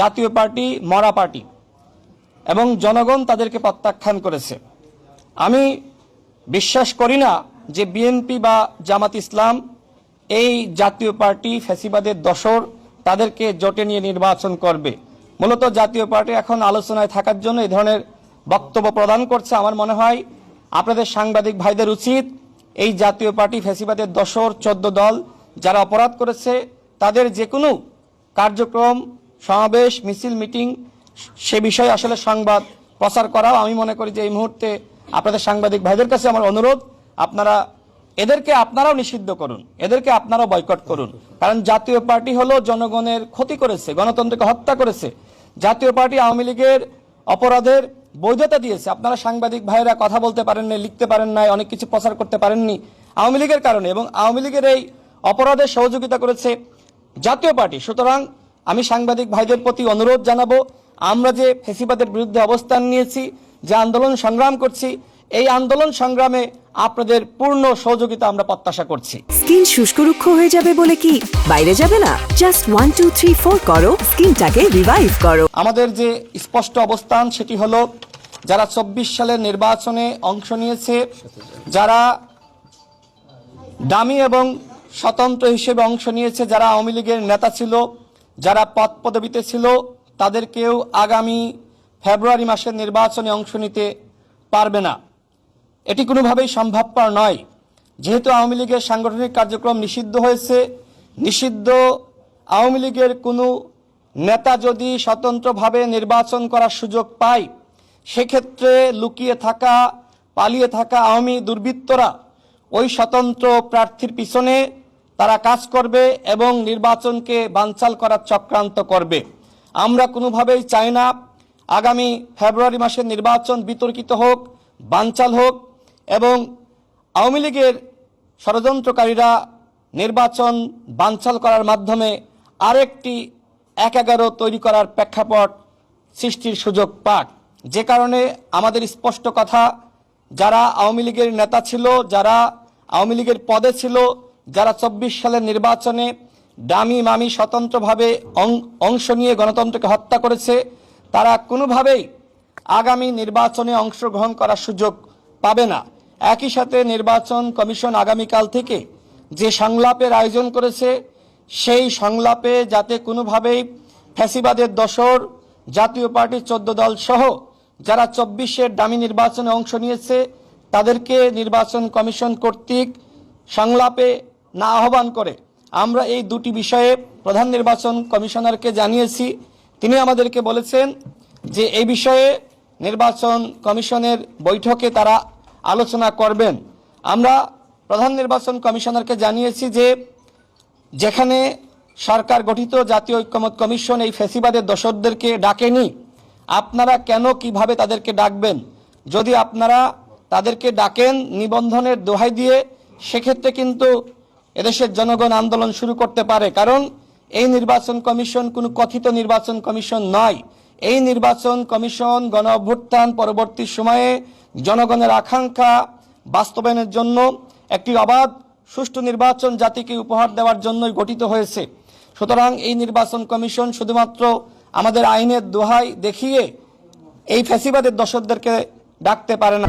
জাতীয় পার্টি, মরা পার্টি এবং জনগণ তাদেরকে প্রত্যাখ্যান করেছে। আমি বিশ্বাস করি না যে বিএনপি বা জামাত ইসলাম এই জাতীয় পার্টি ফ্যাসিবাদের দশর তাদেরকে জোটে নিয়ে নির্বাচন করবে। মূলত জাতীয় পার্টি এখন আলোচনায় থাকার জন্য এই ধরনের বক্তব্য প্রদান করছে। আমার মনে হয় আপনাদের সাংবাদিক ভাইদের উচিত এই জাতীয় পার্টি ফ্যাসিবাদের দশর চোদ্দ দল যারা অপরাধ করেছে, তাদের যে কোনো কার্যক্রম সমাবেশ, মিছিল, মিটিং, সে বিষয়ে আসলে সংবাদ প্রচার করাও। আমি মনে করি যে এই মুহূর্তে আপনাদের সাংবাদিক ভাইদের কাছে আমার অনুরোধ, আপনারা এদেরকে আপনারাও নিষিদ্ধ করুন, এদেরকে আপনারাও বয়কট করুন। কারণ জাতীয় পার্টি হলো জনগণের ক্ষতি করেছে, গণতন্ত্রকে হত্যা করেছে। জাতীয় পার্টি আওয়ামী লীগের অপরাধের বৈধতা দিয়েছে। আপনারা সাংবাদিক ভাইরা কথা বলতে পারেন না লিখতে পারেন নাই, অনেক কিছু প্রচার করতে পারেননি আওয়ামী লীগের কারণে। এবং আওয়ামী লীগের এই অপরাধের সহযোগিতা করেছে জাতীয় পার্টি। সুতরাং আমি সাংবাদিক ভাইদের প্রতি অনুরোধ জানাব আমরা যে ফেসিবাদের বিরুদ্ধে অবস্থান নিয়েছি যে আন্দোলন সংগ্রাম করছি এই আন্দোলন সংগ্রামে আপনাদের পূর্ণ সহযোগিতা আমরা প্রত্যাশা করছি। স্কিন শুষ্ক রুক্ষ হয়ে যাবে বলে কি? বাইরে যাবে না? Just one two three four করো স্কিনটাকে রিভাইভ করো। আমাদের যে স্পষ্ট অবস্থান সেটি হলো যারা চব্বিশ সালের নির্বাচনে অংশ নিয়েছে যারা দামি এবং স্বতন্ত্র হিসেবে অংশ নিয়েছে যারা আওয়ামী লীগের নেতা ছিল যারা পদ পদবিতে ছিল, তাদেরকেও আগামী ফেব্রুয়ারি মাসের নির্বাচনে অংশ নিতে পারবে না। এটি কোনোভাবেই সম্ভবপর নয়। যেহেতু আওয়ামী লীগের সাংগঠনিক কার্যক্রম নিষিদ্ধ হয়েছে, নিষিদ্ধ আওয়ামী লীগের কোনো নেতা যদি স্বতন্ত্রভাবে নির্বাচন করার সুযোগ পায়, সেক্ষেত্রে লুকিয়ে থাকা, পালিয়ে থাকা আওয়ামী দুর্বৃত্তরা ওই স্বতন্ত্র প্রার্থীর পিছনে তারা কাজ করবে এবং নির্বাচনকে বানচাল করার চক্রান্ত করবে। আমরা কোনোভাবেই চাই না আগামী ফেব্রুয়ারি মাসের নির্বাচন বিতর্কিত হোক, বানচাল হোক এবং আওয়ামী লীগের ষড়যন্ত্রকারীরা নির্বাচন বানচাল করার মাধ্যমে আরেকটি এক এগারো তৈরি করার প্রেক্ষাপট সৃষ্টির সুযোগ পাক। যে কারণে আমাদের স্পষ্ট কথা, যারা আওয়ামী লীগের নেতা ছিল, যারা আওয়ামী লীগের পদে ছিল যারা চব্বিশ সালের নির্বাচনে দামি মামি স্বতন্ত্রভাবে অংশ নিয়ে গণতন্ত্রকে হত্যা করেছে, তারা কোনোভাবেই আগামী নির্বাচনে অংশগ্রহণ করার সুযোগ পাবে না। একই সাথে নির্বাচন কমিশন আগামীকাল থেকে যে সংলাপের আয়োজন করেছে, সেই সংলাপে যাতে কোনোভাবেই ফ্যাসিবাদের দশর জাতীয় পার্টির চোদ্দ দল সহ যারা চব্বিশের দামি নির্বাচনে অংশ নিয়েছে, তাদেরকে নির্বাচন কমিশন কর্তৃক সংলাপে না আহ্বান করে। আমরা এই দুটি বিষয়ে প্রধান নির্বাচন কমিশনারকে জানিয়েছি। তিনি আমাদেরকে বলেছেন যে এই বিষয়ে নির্বাচন কমিশনের বৈঠকে তারা আলোচনা করবেন। আমরা প্রধান নির্বাচন কমিশনারকে জানিয়েছি যে যেখানে সরকার গঠিত জাতীয় ঐক্যমত কমিশন এই ফেসিবাদের দোসরদেরকে ডাকেনি, আপনারা কেন কীভাবে তাদেরকে ডাকবেন? যদি আপনারা তাদেরকে ডাকেন নিবন্ধনের দোহাই দিয়ে, সেক্ষেত্রে কিন্তু এদেশের জনগণ আন্দোলন শুরু করতে পারে, কারণ এই নির্বাচন কমিশন কোনো কথিত নির্বাচন কমিশন নয়। এই নির্বাচন কমিশন গণ অভ্যুত্থান পরবর্তী সময়ে জনগণের আকাঙ্ক্ষা বাস্তবায়নের জন্য একটি অবাধ, সুষ্ঠু নির্বাচন জাতিকে উপহার দেওয়ার জন্যই গঠিত হয়েছে। সুতরাং এই নির্বাচন কমিশন শুধুমাত্র আমাদের আইনের দোহাই দেখিয়ে এই ফ্যাসিবাদের দর্শকদেরকে ডাকতে পারে না।